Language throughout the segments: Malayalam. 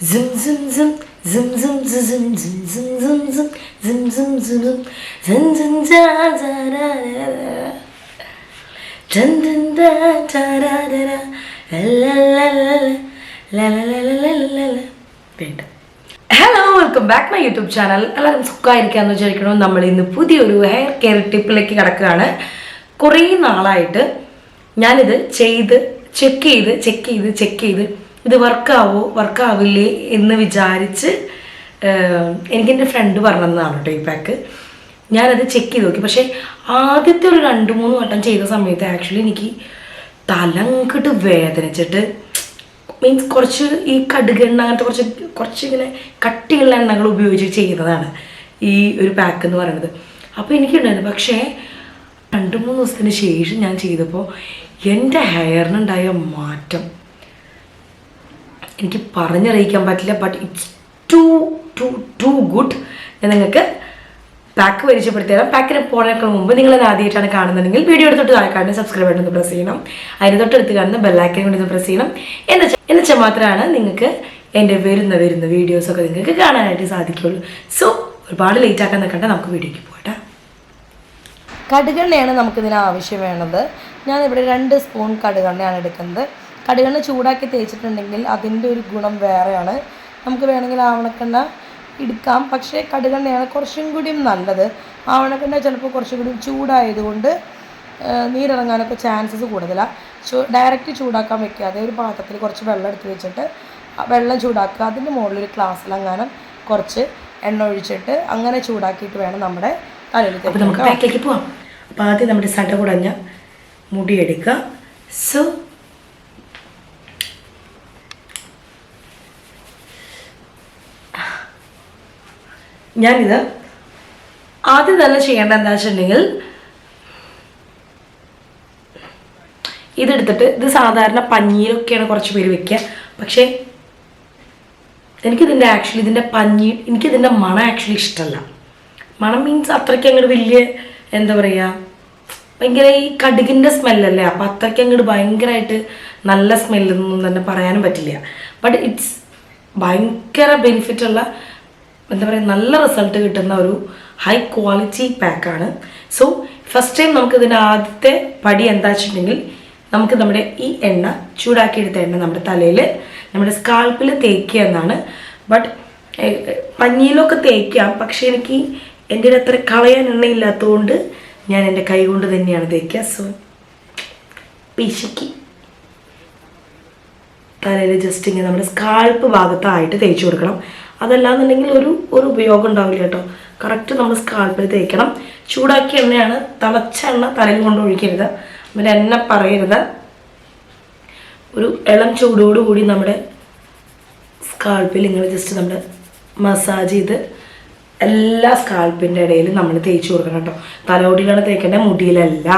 Zum zum zum zum zum zum zum zum zum zum zum zum zum zum zum za za ra ra ra. Dun dun da da da da da. La la hello welcome back my YouTube channel എല്ലാവരും സുഖമായിരിക്കാമെന്ന് വിചാരിക്കണോ നമ്മൾ ഇന്ന് പുതിയൊരു ഹെയർ കെയർ ടിപ്പിലേക്ക് കിടക്കുകയാണ് കുറേ നാളായിട്ട് ഞാനിത് ചെയ്ത് ചെക്ക് ചെയ്ത് ചെക്ക് ചെയ്ത് ചെക്ക് ചെയ്ത് ഇത് വർക്കാവോ വർക്കാവില്ലേ എന്ന് വിചാരിച്ച് എനിക്ക് എനിക്കെന്റെ ഫ്രണ്ട് പറഞ്ഞതാണ് കേട്ടോ ഈ പാക്ക് ഞാനത് ചെക്ക് ചെയ്ത് നോക്കി. പക്ഷേ ആദ്യത്തെ ഒരു രണ്ട് മൂന്ന് വട്ടം ചെയ്ത സമയത്ത് ആക്ച്വലി എനിക്ക് തലങ്കിട്ട് വേദനിച്ചിട്ട് മീൻസ് കുറച്ച് ഈ കടുകെണ്ണ അങ്ങനത്തെ കുറച്ച് കുറച്ച് ഇങ്ങനെ കട്ടിയുള്ള എണ്ണകൾ ഉപയോഗിച്ച് ചെയ്യുന്നതാണ് ഈ ഒരു പാക്ക് എന്ന് പറയുന്നത്. അപ്പോൾ എനിക്കുണ്ടായിരുന്നു. പക്ഷേ രണ്ട് മൂന്ന് ദിവസത്തിന് ശേഷം ഞാൻ ചെയ്തപ്പോൾ എന്റെ ഹെയറിനുണ്ടായ മാറ്റം. എനിക്ക് പറഞ്ഞറിയിക്കാൻ പറ്റില്ല but it's too too too good ഞാൻ നിങ്ങൾക്ക് പാക്ക് പരിചയപ്പെടുത്തി തരാം. പാക്കിന് പോകുന്നതിനേക്കാൾ മുമ്പ് നിങ്ങൾ അത് ആദ്യമായിട്ടാണ് കാണുന്നുണ്ടെങ്കിൽ വീഡിയോ എടുത്തിട്ട് താഴെ സബ്സ്ക്രൈബ് ബട്ടൺ ഒന്ന് പ്രസ് ചെയ്യണം. അതിന് തൊട്ടടുത്ത് കാണുന്ന ബെല്ലൈക്കൻ കൂടി ഒന്ന് പ്രസ് ചെയ്യണം. എന്ന് വെച്ചാൽ എന്ന് വെച്ചാൽ മാത്രമാണ് നിങ്ങൾക്ക് എന്റെ വരുന്ന വരുന്ന വീഡിയോസൊക്കെ നിങ്ങൾക്ക് കാണാനായിട്ട് സാധിക്കുള്ളൂ സോ ഒരുപാട് ലേറ്റ് ആക്കാൻ നിൽക്കണ്ട. നമുക്ക് വീഡിയോയ്ക്ക് പോകട്ടെ കടുകെണ്ണയാണ് നമുക്കിതിന് ആവശ്യം വേണത് ഞാനിവിടെ രണ്ട് സ്പൂൺ കടുകെണ്ണയാണ് എടുക്കുന്നത്. കടുകെണ്ണ ചൂടാക്കി തേച്ചിട്ടുണ്ടെങ്കിൽ അതിന്റെ ഒരു ഗുണം വേറെയാണ്. നമുക്ക് വേണമെങ്കിൽ ആവണക്കെണ്ണ എടുക്കാം. പക്ഷേ കടുകെണ്ണയാണ് കുറച്ചും കൂടിയും നല്ലത്. ആവണക്കെണ്ണ ചിലപ്പോൾ കുറച്ചും കൂടി ചൂടായതുകൊണ്ട് നീരിറങ്ങാനൊക്കെ ചാൻസസ് കൂടുതലാണ് ചൂ ഡയറക്റ്റ് ചൂടാക്കാൻ വെക്കാതെ ഒരു പാത്രത്തിൽ കുറച്ച് വെള്ളം എടുത്ത് വെച്ചിട്ട് വെള്ളം ചൂടാക്കുക. അതിന്റെ മുകളിൽ ഒരു ഗ്ലാസ്സിലെങ്ങാനും കുറച്ച് എണ്ണ ഒഴിച്ചിട്ട് അങ്ങനെ ചൂടാക്കിയിട്ട് വേണം നമ്മുടെ തലയിൽ അപ്പോൾ നമുക്ക് പാക്കിലേക്ക് പോവാം. അപ്പോൾ ആദ്യം നമ്മുടെ സട കുടഞ്ഞ മുടി എടുക്കുക സോ ഞാനിത് ആദ്യം തന്നെ ചെയ്യേണ്ട എന്താ വെച്ചിട്ടുണ്ടെങ്കിൽ ഇതെടുത്തിട്ട് ഇത് സാധാരണ പഞ്ഞിയിലൊക്കെയാണ് കുറച്ച് പേര് വെക്കുക. പക്ഷേ എനിക്കിതിന്റെ ആക്ച്വലി ഇതിന്റെ പഞ്ഞി എനിക്കിതിന്റെ മണം ആക്ച്വലി ഇഷ്ടമല്ല മണം മീൻസ് അത്രയ്ക്ക് അങ്ങോട്ട് വലിയ എന്താ പറയുക ഭയങ്കര ഈ കടുകിന്റെ സ്മെല്ലല്ലേ അപ്പം അത്രയ്ക്ക് അങ്ങോട്ട് ഭയങ്കരമായിട്ട് നല്ല സ്മെല്ലൊന്നും തന്നെ പറയാനും പറ്റില്ല. ബട്ട് ഇറ്റ്സ് ഭയങ്കര ബെനിഫിറ്റ് ഉള്ള എന്താ പറയുക നല്ല റിസൾട്ട് കിട്ടുന്ന ഒരു ഹൈ ക്വാളിറ്റി പാക്കാണ് സോ ഫസ്റ്റ് ടൈം നമുക്ക് ഇതിന്റെ ആദ്യത്തെ പടി എന്താ വെച്ചിട്ടുണ്ടെങ്കിൽ നമുക്ക് നമ്മുടെ ഈ എണ്ണ ചൂടാക്കിയെടുത്ത എണ്ണ നമ്മുടെ തലയിൽ നമ്മുടെ സ്കാൾപ്പിൽ തേക്കുക എന്നാണ്. ബട്ട് പഞ്ഞിയിലൊക്കെ തേക്കാം. പക്ഷേ എനിക്ക് എന്റെ അത്ര കളയാൻ എണ്ണയില്ലാത്തതുകൊണ്ട് ഞാൻ എന്റെ കൈ കൊണ്ട് തന്നെയാണ് തേക്കുക. സോ പിശുക്കി. തലയിൽ ജസ്റ്റ് ഇങ്ങനെ നമ്മുടെ സ്കാൾപ്പ് ഭാഗത്തായിട്ട് തേച്ച് കൊടുക്കണം. അതല്ലാന്നുണ്ടെങ്കിൽ ഒരു ഒരു ഉപയോഗം ഉണ്ടാവില്ല കേട്ടോ. കറക്റ്റ് നമ്മൾ സ്കാൽപ്പിൽ തേക്കണം. ചൂടാക്കിയ എണ്ണയാണ് തിളച്ച എണ്ണ തലയിൽ കൊണ്ട് ഒഴിക്കരുത്. പിന്നെ എണ്ണ പറയരുത്. ഒരു ഇളം ചൂടോടുകൂടി നമ്മുടെ സ്കാൾപ്പിൽ ഇങ്ങനെ ജസ്റ്റ് നമ്മൾ മസാജ് ചെയ്ത് എല്ലാ സ്കാൾപ്പിന്റെ ഇടയിൽ നമ്മൾ തേച്ച് കൊടുക്കണം കേട്ടോ. തലോട്ടിലാണ് തേക്കേണ്ടത് മുടിയിലല്ല.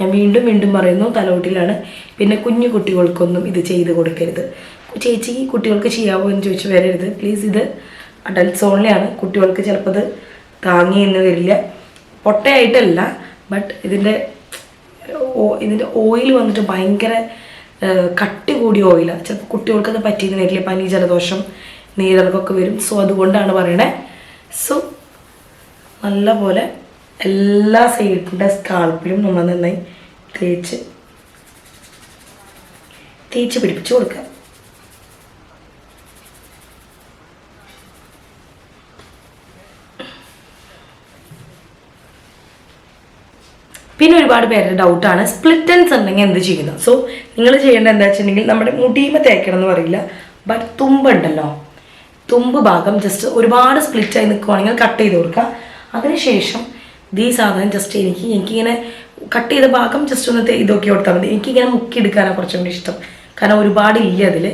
ഞാൻ വീണ്ടും വീണ്ടും പറയുന്നു തലോട്ടിലാണ്. പിന്നെ കുഞ്ഞു കുട്ടികൾക്കൊന്നും ഇത് ചെയ്ത് കൊടുക്കരുത്. ചേച്ചി കുട്ടികൾക്ക് ചെയ്യാവോ എന്ന് ചോദിച്ചു വരരുത്. പ്ലീസ് ഇത് അഡൽട്ട്സ് ഓൺലിയാണ് കുട്ടികൾക്ക് ചിലപ്പോൾ ഇത് താങ്ങി എന്ന് വരില്ല. പൊട്ടയായിട്ടല്ല ബട്ട് ഇതിന്റെ ഇതിന്റെ ഓയിൽ വന്നിട്ട് ഭയങ്കര കട്ടി കൂടിയ ഓയിലാണ് ചിലപ്പോൾ കുട്ടികൾക്കത് പറ്റിയെന്ന് വരില്ല. പനി ജലദോഷം നീരിറക്കൊക്കെ വരും. സോ അതുകൊണ്ടാണ് പറയണേ. സോ നല്ല പോലെ എല്ലാ സൈഡിന്റെ സ്കാൾപ്പിലും നമ്മൾ നന്നായി തേച്ച് തേച്ച് പിടിപ്പിച്ച് കൊടുക്കുക. പിന്നെ ഒരുപാട് പേരുടെ ഡൗട്ടാണ് സ്പ്ലിറ്റ് എൻസ് ഉണ്ടെങ്കിൽ എന്ത് ചെയ്യുന്നത് സോ നിങ്ങൾ ചെയ്യേണ്ടത് എന്താ വെച്ചിട്ടുണ്ടെങ്കിൽ നമ്മുടെ മുടിയുമ തേക്കണം എന്ന് പറയില്ല. ബട്ട് തുമ്പുണ്ടല്ലോ തുമ്പ് ഭാഗം ജസ്റ്റ് ഒരുപാട് സ്പ്ലിറ്റ് ആയി നിൽക്കുവാണെങ്കിൽ കട്ട് ചെയ്ത് കൊടുക്കുക അതിനുശേഷം ഈ സാധനം ജസ്റ്റ് എനിക്ക് എനിക്കിങ്ങനെ കട്ട് ചെയ്ത ഭാഗം ജസ്റ്റ് ഒന്ന് ഇതൊക്കെ കൊടുത്താൽ മതി. എനിക്കിങ്ങനെ മുക്കിയെടുക്കാനാണ് കുറച്ചും കൂടി ഇഷ്ടം. കാരണം ഒരുപാട് ഇല്ല അതിൽ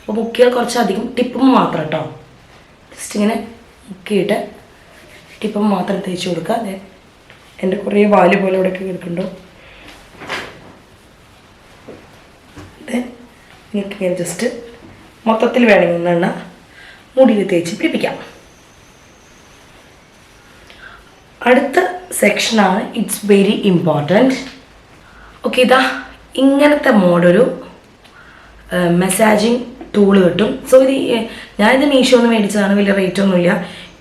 അപ്പോൾ മുക്കിയാൽ കുറച്ചധികം ടിപ്പും മാത്രം കേട്ടോ ജസ്റ്റ് ഇങ്ങനെ മുക്കിയിട്ട് ടിപ്പും മാത്രം തേച്ച് കൊടുക്കുക. അതെ എന്റെ കുറേ വാൽ പോലെ ഇവിടെയൊക്കെ കിടക്കുന്നുണ്ടോ? നിങ്ങൾക്ക് ഇങ്ങനെ ജസ്റ്റ് മൊത്തത്തിൽ വേണമെങ്കിൽ ഒന്ന് എണ്ണ മുടിയിൽ തേച്ച് പിടിപ്പിക്കാം. അടുത്ത സെക്ഷനാണ് ഇറ്റ്സ് വെരി ഇമ്പോർട്ടന്റ് ഓക്കെ ഇതാ ഇങ്ങനത്തെ മോഡൊരു മെസ്സാജിങ് ടൂൾ കിട്ടും. സോ ഇത് ഞാനിത് മീഷോ ഒന്ന് മേടിച്ചതാണ് വലിയ റേറ്റ് ഒന്നുമില്ല.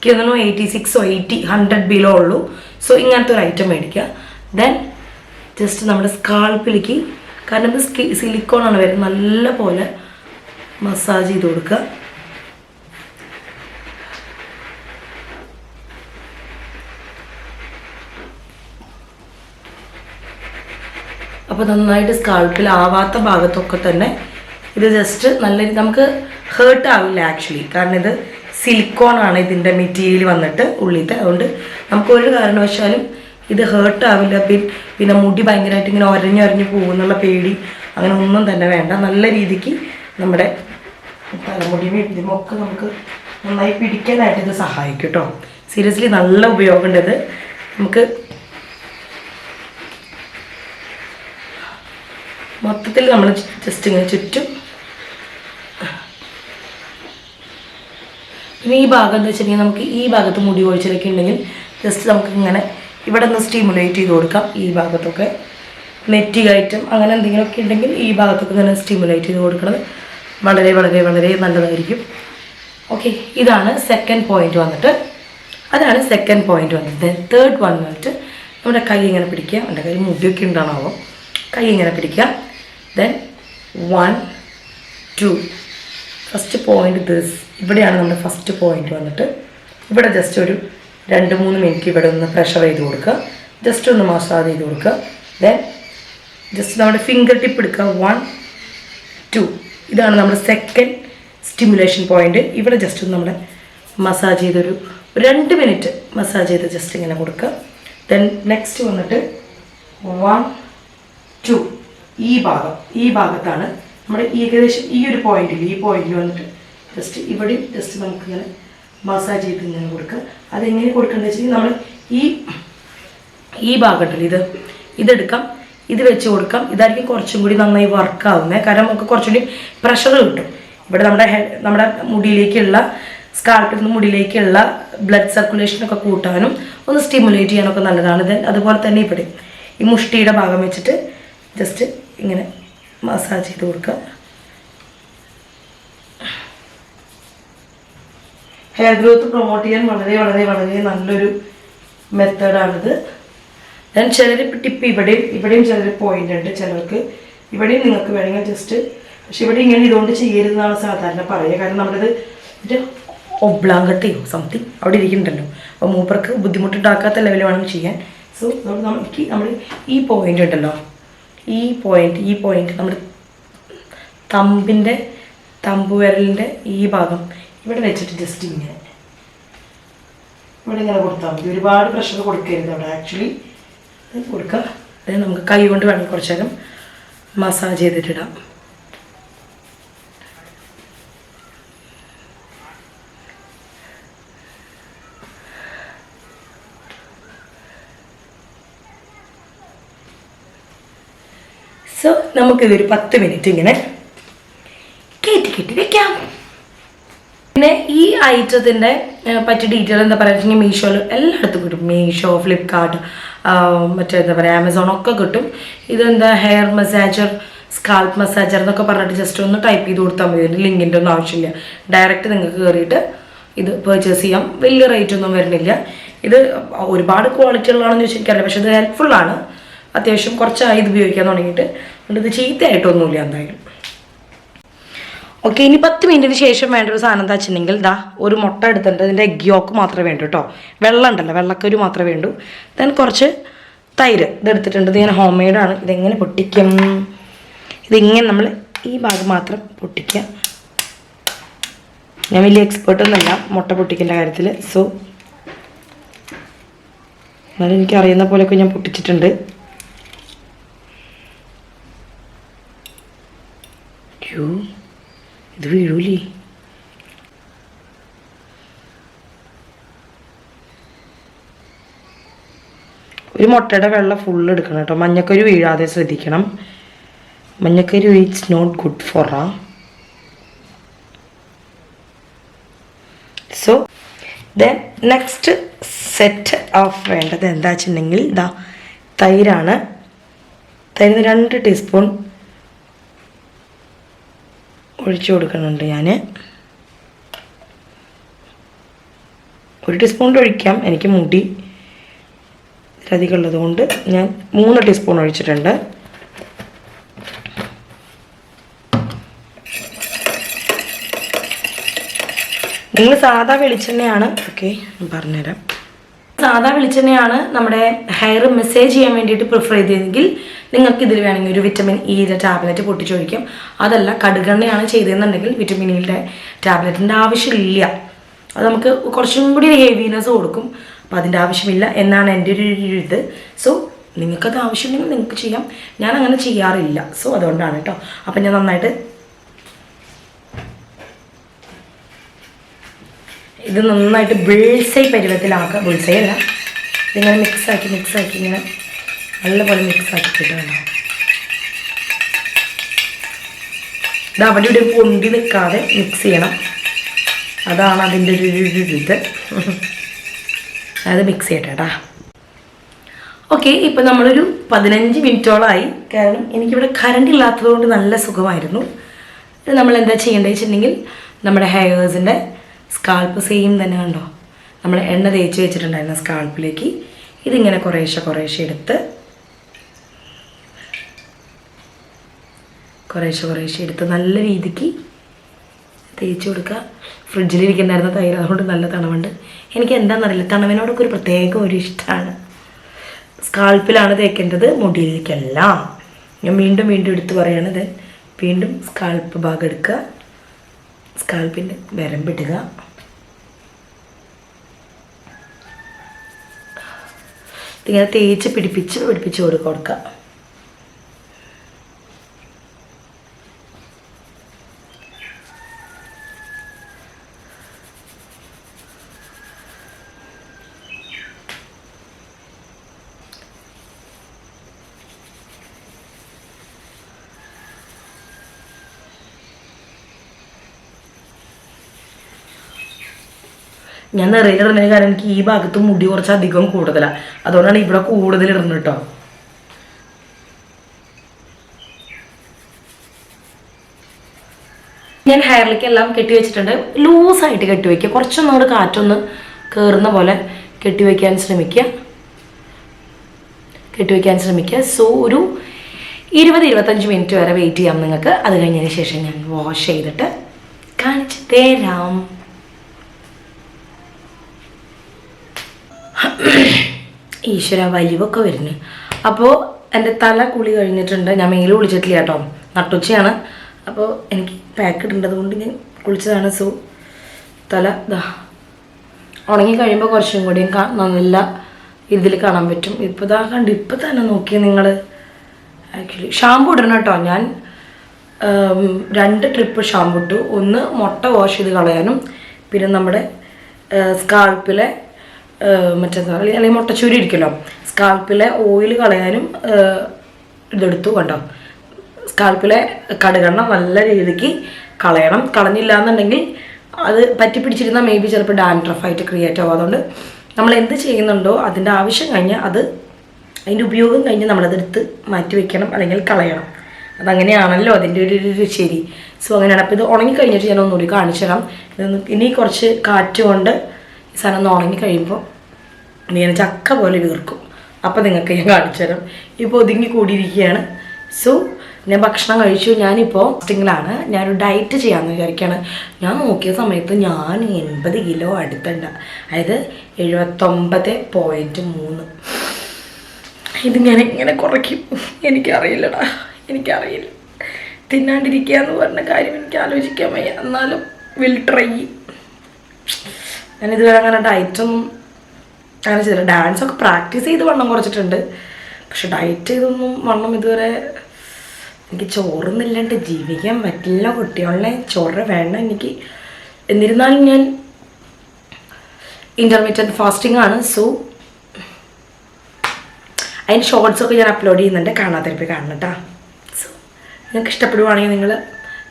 എനിക്ക് തോന്നുന്നു എയ്റ്റി സിക്സോ എയ്റ്റി ഹൺഡ്രഡ് ബിലോ ഉള്ളൂ. സോ ഇങ്ങനത്തെ ഒരു ഐറ്റം മേടിക്കുക. ദെൻ ജസ്റ്റ് നമ്മുടെ സ്കാൾപ്പിലേക്ക് കാരണം ഇത് സ്കി സിലിക്കോൺ ആണ് വരുന്നത്. നല്ല പോലെ മസാജ് ചെയ്ത് കൊടുക്കുക. അപ്പോൾ നന്നായിട്ട് സ്കാൾപ്പിൽ ആവാത്ത ഭാഗത്തൊക്കെ തന്നെ ഇത് ജസ്റ്റ് നല്ല നമുക്ക് ഹേർട്ട് ആവില്ല ആക്ച്വലി കാരണം ഇത് സിലിക്കോൺ ആണ് ഇതിന്റെ മെറ്റീരിയൽ വന്നിട്ട് ഉള്ളിത്തെ. അതുകൊണ്ട് നമുക്ക് ഒരു കാരണവശാലും ഇത് ഹേർട്ട് ആവില്ല. പിന്നെ മുടി ഭയങ്കരമായിട്ട് ഇങ്ങനെ ഒരഞ്ഞൊരഞ്ഞ് പോകുന്നുള്ള പേടി അങ്ങനെ ഒന്നും തന്നെ വേണ്ട. നല്ല രീതിക്ക് നമ്മുടെ തലമുടി തലമുടിയും ഇതിമൊക്കെ നമുക്ക് നന്നായി പിടിക്കാനായിട്ട് ഇത് സഹായിക്കും കേട്ടോ സീരിയസ്ലി നല്ല ഉപയോഗമുണ്ട് ഇത്. നമുക്ക് മൊത്തത്തിൽ നമ്മൾ ജസ്റ്റ് ഇങ്ങനെ ചുറ്റും പിന്നെ ഈ ഭാഗം എന്ന് വെച്ചിട്ടുണ്ടെങ്കിൽ നമുക്ക് ഈ ഭാഗത്ത് മുടി ഒഴിച്ചിലൊക്കെ ഉണ്ടെങ്കിൽ ജസ്റ്റ് നമുക്ക് ഇങ്ങനെ ഇവിടെ നിന്ന് സ്റ്റിമുലേറ്റ് ചെയ്ത് കൊടുക്കാം ഈ ഭാഗത്തൊക്കെ. നെറ്റി ഐറ്റം അങ്ങനെ എന്തെങ്കിലുമൊക്കെ ഉണ്ടെങ്കിൽ ഈ ഭാഗത്തൊക്കെ ഇങ്ങനെ സ്റ്റിമുലേറ്റ് ചെയ്ത് കൊടുക്കുന്നത് വളരെ വളരെ വളരെ നല്ലതായിരിക്കും. ഓക്കെ ഇതാണ് സെക്കൻഡ് പോയിന്റ് വന്നിട്ട്. അതാണ് സെക്കൻഡ് പോയിന്റ് വന്നിട്ട് തേർഡ് വൺ വന്നിട്ട് നമ്മുടെ കൈ ഇങ്ങനെ പിടിക്കുക. എന്റെ കയ്യിൽ മുടിയൊക്കെ ഉണ്ടാണാവോ? കൈ ഇങ്ങനെ പിടിക്കുക. Then one two first point this ഇവിടെയാണ് നമ്മൾ ഫസ്റ്റ് പോയിന്റ് വന്നിട്ട്. ഇവിടെ ജസ്റ്റ് ഒരു രണ്ട് മൂന്ന് മിനിറ്റ് ഇവിടെ ഒന്ന് പ്രഷർ ചെയ്ത് കൊടുക്കുക. ജസ്റ്റ് ഒന്ന് മസാജ് ചെയ്ത് കൊടുക്കുക. ദെൻ ജസ്റ്റ് നമ്മുടെ ഫിംഗർ ടിപ്പ് എടുക്കുക. വൺ ടു ഇതാണ് നമ്മുടെ സെക്കൻഡ് സ്റ്റിമുലേഷൻ പോയിന്റ് ഇവിടെ ജസ്റ്റ് ഒന്ന് നമ്മുടെ മസാജ് ചെയ്തൊരു രണ്ട് മിനിറ്റ് മസാജ് ചെയ്ത് ജസ്റ്റ് ഇങ്ങനെ കൊടുക്കുക. ദെൻ നെക്സ്റ്റ് വന്നിട്ട് വൺ ടു ഈ ഭാഗം ഈ ഭാഗത്താണ് നമ്മുടെ ഏകദേശം ഈ ഒരു പോയിന്റിൽ ഈ പോയിന്റിൽ വന്നിട്ട് ജസ്റ്റ് ഇവിടെയും ജസ്റ്റ് നമുക്കിങ്ങനെ മസാജ് ചെയ്ത് ഇങ്ങനെ കൊടുക്കുക. അതെങ്ങനെ കൊടുക്കേണ്ടത് വെച്ചാൽ നമ്മൾ ഈ ഈ ഭാഗത്തുണ്ടല്ലോ ഇത് ഇതെടുക്കാം. ഇത് വെച്ച് കൊടുക്കാം. ഇതായിരിക്കും കുറച്ചും കൂടി നന്നായി വർക്ക് ആവുന്നത് കാരണം നമുക്ക് കുറച്ചും കൂടി പ്രഷർ കിട്ടും. ഇവിടെ നമ്മുടെ ഹെഡ് നമ്മുടെ മുടിയിലേക്കുള്ള സ്കാൾപ്പിൽ നിന്ന് മുടിയിലേക്കുള്ള ബ്ലഡ് സർക്കുലേഷനൊക്കെ കൂട്ടാനും ഒന്ന് സ്റ്റിമുലേറ്റ് ചെയ്യാനൊക്കെ നല്ലതാണ്. ഇത് അതുപോലെ തന്നെ ഇവിടെ ഈ മുഷ്ടിയുടെ ഭാഗം വെച്ചിട്ട് ജസ്റ്റ് ഇങ്ങനെ മസാജ് ചെയ്ത് കൊടുക്കുക. ഹെയർ ഗ്രോത്ത് പ്രൊമോട്ട് ചെയ്യാൻ വളരെ വളരെ വളരെ നല്ലൊരു മെത്തേഡാണിത് ഞാൻ ചിലർ ടിപ്പ് ഇവിടെയും ഇവിടെയും ചിലർ പോയിന്റ് ഉണ്ട് ചിലർക്ക്. ഇവിടെയും നിങ്ങൾക്ക് വേണമെങ്കിൽ ജസ്റ്റ് പക്ഷെ ഇവിടെ ഇങ്ങനെ ഇതുകൊണ്ട് ചെയ്യരുതെന്നാണ് സാധാരണ പറയുക. കാരണം നമ്മളിത് ഇത് ഒബ്ലാങ്കട്ടയോ സംതിങ് അവിടെ ഇരിക്കുന്നുണ്ടല്ലോ. അപ്പോൾ മൂപ്പർക്ക് ബുദ്ധിമുട്ടുണ്ടാക്കാത്ത ലെവൽ വേണം ചെയ്യാൻ. സോ നമുക്ക് നമ്മൾ ഈ പോയിന്റ് ഉണ്ടല്ലോ. ഈ പോയിന്റ് ഈ പോയിന്റ് നമ്മൾ തമ്പിന്റെ തമ്പ് വിരലിന്റെ ഈ ഭാഗം ഇവിടെ വെച്ചിട്ട് ജസ്റ്റ് ഇങ്ങനെ ഇവിടെ ഇങ്ങനെ കൊടുത്താൽ മതി. ഒരുപാട് പ്രഷർ കൊടുക്കരുത് അവിടെ. ആക്ച്വലി കൊടുക്കുക അത് നമുക്ക് കൈ കൊണ്ട് വേണമെങ്കിൽ കുറച്ച് നേരം മസാജ് ചെയ്തിട്ടിടാം. സോ നമുക്കിതൊരു പത്ത് മിനിറ്റ് ഇങ്ങനെ കയറ്റി കെട്ടി വെക്കാം പിന്നെ ഈ ഐറ്റത്തിന്റെ പറ്റി ഡീറ്റെയിൽ എന്താ പറയുക വെച്ചിട്ടുണ്ടെങ്കിൽ മീഷോയിൽ എല്ലായിടത്തും കിട്ടും. മീഷോ ഫ്ലിപ്കാർട്ട് മറ്റേ എന്താ പറയുക ആമസോൺ ഒക്കെ കിട്ടും. ഇതെന്താ? ഹെയർ മസാജർ സ്കാൽപ്പ് മസാജർ എന്നൊക്കെ പറഞ്ഞിട്ട് ജസ്റ്റ് ഒന്ന് ടൈപ്പ് ചെയ്ത് കൊടുത്താൽ മതി. ഇതിന്റെ ലിങ്കിന്റെ ഒന്നും ആവശ്യമില്ല. ഡയറക്റ്റ് നിങ്ങൾക്ക് കയറിയിട്ട് ഇത് പേർച്ചേസ് ചെയ്യാം. വലിയ റേറ്റ് ഒന്നും വരുന്നില്ല. ഇത് ഒരുപാട് ക്വാളിറ്റി ഉള്ളതാണെന്ന് ചോദിച്ചിരിക്കാറില്ല. പക്ഷേ ഇത് ഹെൽപ്ഫുള്ളാണ് അത്യാവശ്യം കുറച്ചായി ഇത് ഉപയോഗിക്കാൻ തുടങ്ങിയിട്ട്. അതുകൊണ്ട് ഇത് ചീത്തയായിട്ടൊന്നുമില്ല എന്തായാലും. ഓക്കെ ഇനി പത്ത് മിനിറ്റിന് ശേഷം വേണ്ട ഒരു സാധനം എന്താ വെച്ചിട്ടുണ്ടെങ്കിൽ ദാ ഒരു മുട്ട എടുത്തിട്ടുണ്ട്. ഇതിന്റെ എഗ് യോക്ക് മാത്രമേ വേണ്ടൂ കേട്ടോ. വെള്ളം ഉണ്ടല്ലോ വെള്ളക്കൊരു മാത്രമേ വേണ്ടൂ. ദെൻ കുറച്ച് തൈര് ഇതെടുത്തിട്ടുണ്ട് ഇത് ഞാൻ ഹോം മെയ്ഡാണ് ഇതെങ്ങനെ പൊട്ടിക്കും? ഇതിങ്ങനെ നമ്മൾ ഈ ഭാഗം മാത്രം പൊട്ടിക്കുക. ഞാൻ വലിയ എക്സ്പേർട്ട് ഒന്നുമല്ല മുട്ട പൊട്ടിക്കേണ്ട കാര്യത്തിൽ സോ എന്നാലും എനിക്ക് അറിയുന്ന പോലെയൊക്കെ ഞാൻ പൊട്ടിച്ചിട്ടുണ്ട്. യോ ഇത് വീഴൂലേ ഒരു മുട്ടയുടെ വെള്ളം ഫുള്ള് എടുക്കണം കേട്ടോ. മഞ്ഞക്കരി വീഴാതെ ശ്രദ്ധിക്കണം. മഞ്ഞക്കരി ഇറ്റ്സ് നോട്ട് ഗുഡ് ഫോർ ആ so then next set of വേണ്ടത് എന്താ വെച്ചിട്ടുണ്ടെങ്കിൽ ഇതാ തൈരാണ്. തൈരിന് രണ്ട് ടീസ്പൂൺ ഒഴിച്ചു കൊടുക്കുന്നുണ്ട് ഞാൻ ഒരു ടീസ്പൂൺ ഒഴിക്കാം. എനിക്ക് മുടി അധികമുള്ളത് കൊണ്ട് ഞാൻ മൂന്ന് ടീസ്പൂൺ ഒഴിച്ചിട്ടുണ്ട്. നിങ്ങൾ സാധാ വെളിച്ചെണ്ണയാണ് ഓക്കെ പറഞ്ഞുതരാം. സാധാ വെളിച്ചെണ്ണയാണ് നമ്മുടെ ഹെയർ മെസ്സേജ് ചെയ്യാൻ വേണ്ടിയിട്ട് പ്രിഫർ ചെയ്തതെങ്കിൽ നിങ്ങൾക്ക് ഇതിൽ വേണമെങ്കിൽ ഒരു വിറ്റമിൻ ഇയുടെ ടാബ്ലറ്റ് പൊട്ടിച്ചൊഴിക്കും അതല്ല കടുകെണ്ണയാണ് ചെയ്തതെന്നുണ്ടെങ്കിൽ വിറ്റമിൻ ഇയുടെ ടാബ്ലറ്റിന്റെ ആവശ്യമില്ല. അത് നമുക്ക് കുറച്ചും കൂടി ഹെവിനെസ് കൊടുക്കും. അപ്പോൾ അതിന്റെ ആവശ്യമില്ല എന്നാണ് എന്റെ ഒരു ഒരു ഇത്. സോ നിങ്ങൾക്കത് ആവശ്യമുണ്ടെങ്കിൽ നിങ്ങൾക്ക് ചെയ്യാം. ഞാൻ അങ്ങനെ ചെയ്യാറില്ല. സോ അതുകൊണ്ടാണ് കേട്ടോ അപ്പം ഞാൻ നന്നായിട്ട് ഇത് നന്നായിട്ട് ബിൾസൈ പരുവത്തിലാക്കുക ബിൾസൈ അല്ല. ഇതിങ്ങനെ മിക്സാക്കി മിക്സാക്കി ഇങ്ങനെ നല്ലപോലെ മിക്സ് വേണം. ഇത് അവിടെ ഇവിടെ പൊന്തി നിൽക്കാതെ മിക്സ് ചെയ്യണം. അതാണ് അതിന്റെ ഒരു ഇത് അത് മിക്സ് ചെയ്യട്ടെ കേട്ടാ ഓക്കെ ഇപ്പം നമ്മളൊരു പതിനഞ്ച് മിനിറ്റോളമായി കാരണം എനിക്കിവിടെ കറണ്ട് ഇല്ലാത്തത് കൊണ്ട് നല്ല സുഖമായിരുന്നു. നമ്മൾ എന്താ ചെയ്യേണ്ടത് വെച്ചിട്ടുണ്ടെങ്കിൽ നമ്മുടെ ഹെയർസിന്റെ സ്കാൾപ്പ് സെയിം തന്നെ കണ്ടോ? നമ്മൾ എണ്ണ തേച്ച് വെച്ചിട്ടുണ്ടായിരുന്ന സ്കാൾപ്പിലേക്ക് ഇതിങ്ങനെ കുറേശ്ശെ കുറേശ്ശെ എടുത്ത് കുറേശ്ശെ കുറേശ്ശെ എടുത്ത് നല്ല രീതിക്ക് തേച്ച് കൊടുക്കുക. ഫ്രിഡ്ജിലിരിക്കുന്നുണ്ടായിരുന്ന തൈര് അതുകൊണ്ട് നല്ല തണവുണ്ട്. എനിക്ക് എന്താണെന്നറിയില്ല തണവിനോടൊക്കെ ഒരു പ്രത്യേക ഒരു ഇഷ്ടമാണ് സ്കാൾപ്പിലാണ് തേക്കേണ്ടത് മുടിയിലേക്കല്ല. ഞാൻ വീണ്ടും വീണ്ടും എടുത്ത് പറയണത് വീണ്ടും സ്കാൾപ്പ് ഭാഗം എടുക്കുക. സ്കാൾപ്പിന്റെ വരമ്പിടുക ഇങ്ങനെ തേച്ച് പിടിപ്പിച്ച് പിടിപ്പിച്ച് കൊടുക്കുക. ഞാൻ നിറയിൽ ഇടുന്നതിന് കാരണം എനിക്ക് ഈ ഭാഗത്ത് മുടി കുറച്ച് അധികം കൂടുതലാണ് അതുകൊണ്ടാണ് ഇവിടെ കൂടുതൽ ഇടുന്നത് കേട്ടോ ഞാൻ ഹെയറിലേക്ക് എല്ലാം കെട്ടി വെച്ചിട്ടുണ്ട്. ലൂസായിട്ട് കെട്ടി വയ്ക്കുക കുറച്ചൊന്നും അങ്ങോട്ട് കാറ്റൊന്ന് കയറുന്ന പോലെ കെട്ടി വയ്ക്കാൻ ശ്രമിക്കുക. കെട്ടി വയ്ക്കാൻ ശ്രമിക്കുക. സോ ഒരു ഇരുപത് ഇരുപത്തഞ്ച് മിനിറ്റ് വരെ വെയിറ്റ് ചെയ്യാം നിങ്ങൾക്ക്. അത് കഴിഞ്ഞതിന് ശേഷം ഞാൻ വാഷ് ചെയ്തിട്ട് കാണിച്ച് തരാം. ഈശ്വര വലിവൊക്കെ വരുന്നു. അപ്പോൾ എന്റെ തല കുളി കഴിഞ്ഞിട്ടുണ്ട്. ഞാൻ മെയിൽ കുളിച്ചിട്ടില്ല കേട്ടോ. നട്ടുച്ചയാണ്. അപ്പോൾ എനിക്ക് പാക്ക് ഇടേണ്ടത് ഞാൻ കുളിച്ചതാണ്. സോ തല ഇതാ ഉണങ്ങി കഴിയുമ്പോൾ കുറച്ചും കൂടി നല്ല ഇതിൽ കാണാൻ പറ്റും. ഇപ്പോൾ ഇതാ കണ്ട് ഇപ്പം തന്നെ നോക്കി നിങ്ങൾ ആക്ച്വലി ഷാമ്പു ഇടണം കേട്ടോ. ഞാൻ രണ്ട് ട്രിപ്പ് ഷാമ്പു ഇട്ടു. ഒന്ന് മുട്ട വാഷ് ചെയ്ത് കളയാനും പിന്നെ നമ്മുടെ സ്കാൾപ്പിലെ മറ്റേന്താ പറയുക അല്ലെങ്കിൽ മുട്ടച്ചൂരി ഇരിക്കുമല്ലോ. സ്കാൽപ്പിലെ ഓയിൽ കളയാനും ഇതെടുത്തു കണ്ടോ. സ്കാൽപ്പിലെ കടുകണ്ണം നല്ല രീതിക്ക് കളയണം. കളഞ്ഞില്ല എന്നുണ്ടെങ്കിൽ അത് പറ്റി പിടിച്ചിരുന്നാൽ മേ ബി ചിലപ്പോൾ ഡാൻഡ്രഫായിട്ട് ക്രിയേറ്റ് ആവും. അതുകൊണ്ട് നമ്മൾ എന്ത് ചെയ്യുന്നുണ്ടോ അതിന്റെ ആവശ്യം കഴിഞ്ഞ് അത് അതിന്റെ ഉപയോഗം കഴിഞ്ഞ് നമ്മളതെടുത്ത് മാറ്റി വെക്കണം അല്ലെങ്കിൽ കളയണം. അതങ്ങനെയാണല്ലോ അതിന്റെ ഒരു ഒരു- ശരി. സോ അങ്ങനെയാണ്. അപ്പോൾ ഇത് ഉണങ്ങി കഴിഞ്ഞിട്ട് ഞാൻ ഒന്നുകൂടി കാണിച്ചു തരാം. ഇനി കുറച്ച് കാറ്റ് കൊണ്ട് ഈ സാധനം ഒന്ന് ഉണങ്ങി കഴിയുമ്പോൾ ഇങ്ങനെ ചക്ക പോലെ വീർക്കും. അപ്പോൾ നിങ്ങൾക്ക് ഞാൻ കാണിച്ചു തരാം. ഇപ്പോൾ ഒതുങ്ങി കൂടിയിരിക്കുകയാണ്. സോ ഞാൻ ഭക്ഷണം കഴിച്ചു. ഞാനിപ്പോൾ ഫാസ്റ്റിങ്ങിലാണ് ഞാനൊരു ഡയറ്റ് ചെയ്യാമെന്ന് വിചാരിക്കുകയാണ്. ഞാൻ നോക്കിയ സമയത്ത് ഞാൻ എൺപത് കിലോ അടുത്തുണ്ട്. അതായത് എഴുപത്തൊമ്പത് പോയിന്റ് മൂന്ന്. ഇത് ഞാൻ എങ്ങനെ കുറയ്ക്കും? എനിക്കറിയില്ലടാ. എനിക്കറിയില്ല. തിന്നാണ്ടിരിക്കുക എന്ന് പറഞ്ഞ കാര്യം എനിക്ക് ആലോചിക്കാൻ വയ്യ. എന്നാലും വിൽ ട്രൈ ഞാനിതുവരെ അങ്ങനെ ഡയറ്റൊന്നും അങ്ങനെ ചെയ്തിട്ടുണ്ട്. ഡാൻസ് ഒക്കെ പ്രാക്ടീസ് ചെയ്ത് വണ്ണം കുറച്ചിട്ടുണ്ട്. പക്ഷെ ഡയറ്റ് ചെയ്തൊന്നും വണ്ണം ഇതുവരെ എനിക്ക് ചോറൊന്നില്ലാണ്ട് ജീവിക്കാൻ പറ്റില്ല കുട്ടികളെ ചോറ് വേണം എനിക്ക്. എന്നിരുന്നാലും ഞാൻ ഇന്റർമീഡിയറ്റ് ഫാസ്റ്റിംഗ് ആണ്. സോ അതിന്റെ ഷോർട്സ് ഒക്കെ ഞാൻ അപ്ലോഡ് ചെയ്യുന്നുണ്ട്. കാണാത്തവർക്ക് കാണണം കേട്ടോ സോ നിങ്ങൾക്ക് ഇഷ്ടപ്പെടുവാണെങ്കിൽ നിങ്ങൾ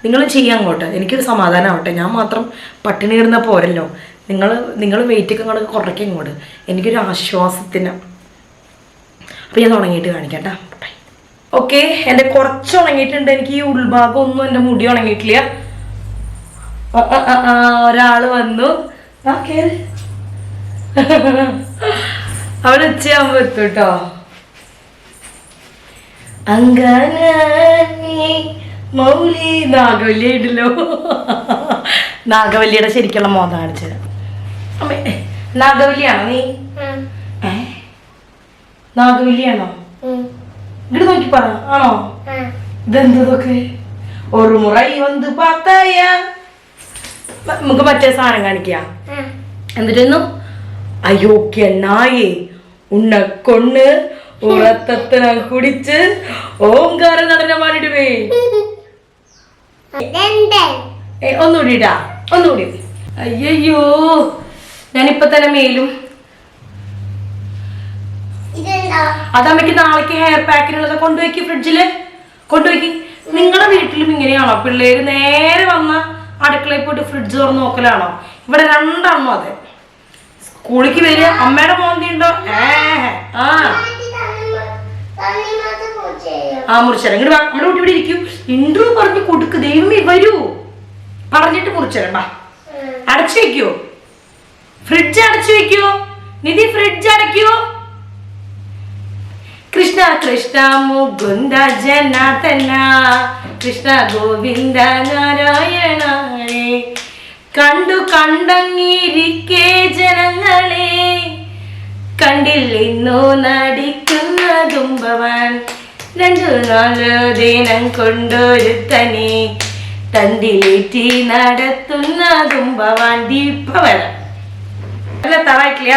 നിങ്ങൾ ചെയ്യാൻ അങ്ങോട്ട്. എനിക്കൊരു സമാധാനം ആവട്ടെ. ഞാൻ മാത്രം പട്ടിണി കിടന്ന പോരല്ലോ. നിങ്ങൾ നിങ്ങൾ വെയിറ്റൊക്കെ നിങ്ങൾ കുറയ്ക്കും ഇങ്ങോട്ട്. എനിക്കൊരു ആശ്വാസത്തിന്. അപ്പോൾ ഞാൻ തുടങ്ങിയിട്ട് കാണിക്കാം ഓക്കെ എന്റെ കുറച്ച് ഉണങ്ങിയിട്ടുണ്ട്. എനിക്ക് ഈ ഉൾഭാഗം ഒന്നും എന്റെ മുടി ഉണങ്ങിയിട്ടില്ല. ഒരാൾ വന്നു. ആ കേറ്. അവിടെ ഉച്ചയാകുമ്പോൾ എത്തും കേട്ടോ അങ്കനാനി മൗലി ആയിട്ടല്ലോ നാഗവല്ലിയുടെ ശരിക്കുള്ള മോദം കാണിച്ചത് അമ്മേ നാഗവല്ലിയാണോ നീ? ഏ? നാഗവല്ലിയാണോ? ഇങ്ങോട്ട് നോക്കി പറ ആണോ? ഇതെന്തതൊക്കെ? ഒരു മുറൈ വന്ന് പാത്തയ. നമുക്ക് മറ്റേ സാധനം കാണിക്കുക എന്നിട്ടൊന്നു അയ്യോ നായേ ഉണ്ണ കൊണ്ണ് ഉറത്തത്തിന കുടിച്ച് ഓങ്കാര നടനമാരിടുവേ ഏ ഒന്നുകൂടി ഇടാ ഒന്നുകൂടി. അയ്യോ ഞാനിപ്പൊ തന്നെ മേലും. അതമ്മയ്ക്ക് നാളേക്ക് ഹെയർ പാക്കിനുള്ളത് കൊണ്ടുപോയി ഫ്രിഡ്ജിൽ കൊണ്ടുപോയി നിങ്ങളുടെ വീട്ടിലും ഇങ്ങനെയാണോ? പിള്ളേര് നേരെ വന്ന അടുക്കളയിൽ പോയിട്ട് ഫ്രിഡ്ജ് തുറന്ന് നോക്കലാണോ? ഇവിടെ രണ്ടാണോ അതെ? സ്കൂളിലേക്ക് വരിക. അമ്മയുടെ മോന്തി ഉണ്ടോ ഏ ആ. ആ മുറിച്ചരം. ഇങ്ങോട്ട് നമ്മുടെ കുട്ടി ഇവിടെ ഇരിക്കൂ. ഇൻട്രോ പറഞ്ഞ് കൊടുക്ക്. ദൈവമേ വരൂ. പറഞ്ഞിട്ട് മുറിച്ചരണ്ട അടച്ചു വെക്കോ. ഫ്രിഡ്ജ് അടച്ചു വെക്കൂ. നിധി ഫ്രിഡ്ജ് അടയ്ക്കോ. കൃഷ്ണ കൃഷ്ണ മുകുന്ദ ജനാതന കൃഷ്ണ ഗോവിന്ദ നാരായണ കണ്ടു കണ്ടങ്ങിരിക്കേ ജനങ്ങളെ. കണ്ടില്ലെന്നു നടിക്കുന്ന ഭവൻ രണ്ടു നാല് ദിനം കൊണ്ടൊരുത്തനെ. തണ്ടിലേറ്റി നടത്തുന്ന തുമ്പവാൻ ദീപവരം അല്ല തറായിട്ടില്ല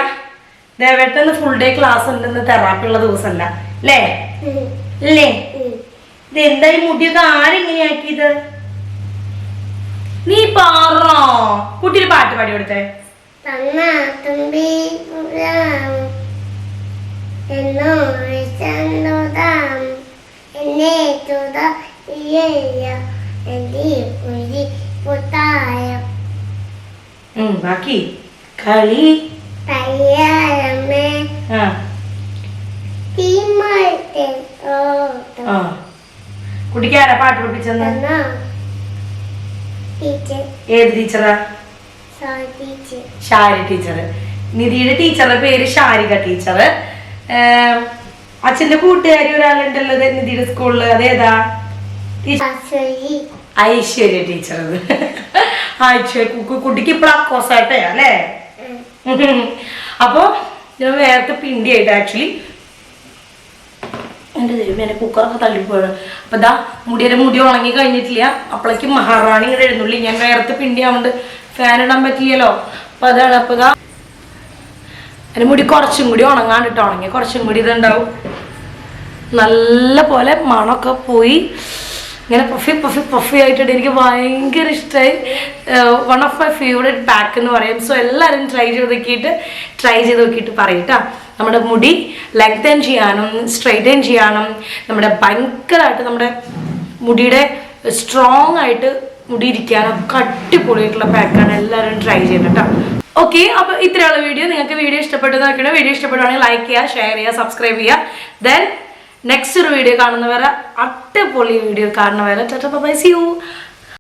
ദേവേട്ടന് ഫുൾ ഡേ ക്ലാസ് ഉണ്ടെന്ന് തെറാപ്പി ഉള്ള ദിവസമല്ല. അല്ലേ? അല്ലേ ഇത് എന്തായി മുടിയൊക്കെ ആരെങ്ങനെയാക്കിയത് നീ പാറോ. കുട്ടി പാട്ട് പാടി കൊടുത്തേ. എന്നോ ബാക്കി. കളി? ആ. തീമത്തെ ഓട്ടം ആ. കുട്ടിക്ക് ആരാ പാട്ട് പഠിപ്പിച്ചെന്ന്? ഏത് ടീച്ചറാ? ടീച്ചറ് ഷാരി ടീച്ചർ നിധിയുടെ ടീച്ചറുടെ പേര് ഷാരിക ടീച്ചർ അച്ഛന്റെ കൂട്ടുകാരി ഒരാളുണ്ടല്ലോ നിധിയുടെ സ്കൂളിൽ അതേതാ? ഐശ്വര്യ. ടീച്ചർ ഐശ്വര്യ കുട്ടിക്ക് ഇപ്പോൾ അക്കോസായിട്ടേ അല്ലേ? അപ്പോ ഞാൻ നേരത്തെ പിണ്ടിയായിട്ട് ആക്ച്വലി എന്റെ ദൈവം എന്റെ കുക്കറൊക്കെ തള്ളിപ്പോയത് അപ്പൊ ദാ മുടിയുടെ മുടി ഉണങ്ങി കഴിഞ്ഞിട്ടില്ല. അപ്പോഴേക്കും മഹാറാണി എഴുന്നള്ളി. ഞാൻ നേരത്തെ പിണ്ടിയാവുകൊണ്ട് ഫാൻ ഇടാൻ പറ്റില്ലല്ലോ. അപ്പൊ അതാണ് അപ്പൊ ദാ എന്റെ മുടി കുറച്ചും കൂടി ഉണങ്ങാണ്ടിട്ട് ഉണങ്ങി. കുറച്ചും കൂടി ഇതുണ്ടാവും. നല്ല പോലെ മണമൊക്കെ പോയി. ഇങ്ങനെ പഫി പഫി പഫി ആയിട്ടുണ്ട്. എനിക്ക് ഭയങ്കര ഇഷ്ടമായി one of my favourite pack എന്ന് പറയും. സോ എല്ലാവരും ട്രൈ ചെയ്ത് നോക്കിയിട്ട് ട്രൈ ചെയ്ത് നോക്കിയിട്ട് പറയട്ടാ നമ്മുടെ മുടി ലെങ്തൻ ചെയ്യാനും സ്ട്രൈറ്റൻ ചെയ്യാനും നമ്മുടെ ഭയങ്കരമായിട്ട് നമ്മുടെ മുടിയുടെ സ്ട്രോങ് ആയിട്ട് മുടി ഇരിക്കാനും ഒക്കെ അടിപൊളിയായിട്ടുള്ള പാക്കാണ് എല്ലാവരും ട്രൈ ചെയ്യണം കേട്ടോ ഓക്കെ അപ്പൊ ഇത്രയുള്ള വീഡിയോ. നിങ്ങൾക്ക് വീഡിയോ ഇഷ്ടപ്പെട്ടു നോക്കണം വീഡിയോ ഇഷ്ടപ്പെടുവാണെങ്കിൽ ലൈക്ക് ചെയ്യുക ഷെയർ ചെയ്യുക സബ്സ്ക്രൈബ് ചെയ്യുക. ദെൻ നെക്സ്റ്റ് ഒരു വീഡിയോ കാണുന്നവരെ അടിപൊളി വീഡിയോ കാണുന്നവരെ ബൈ സി യു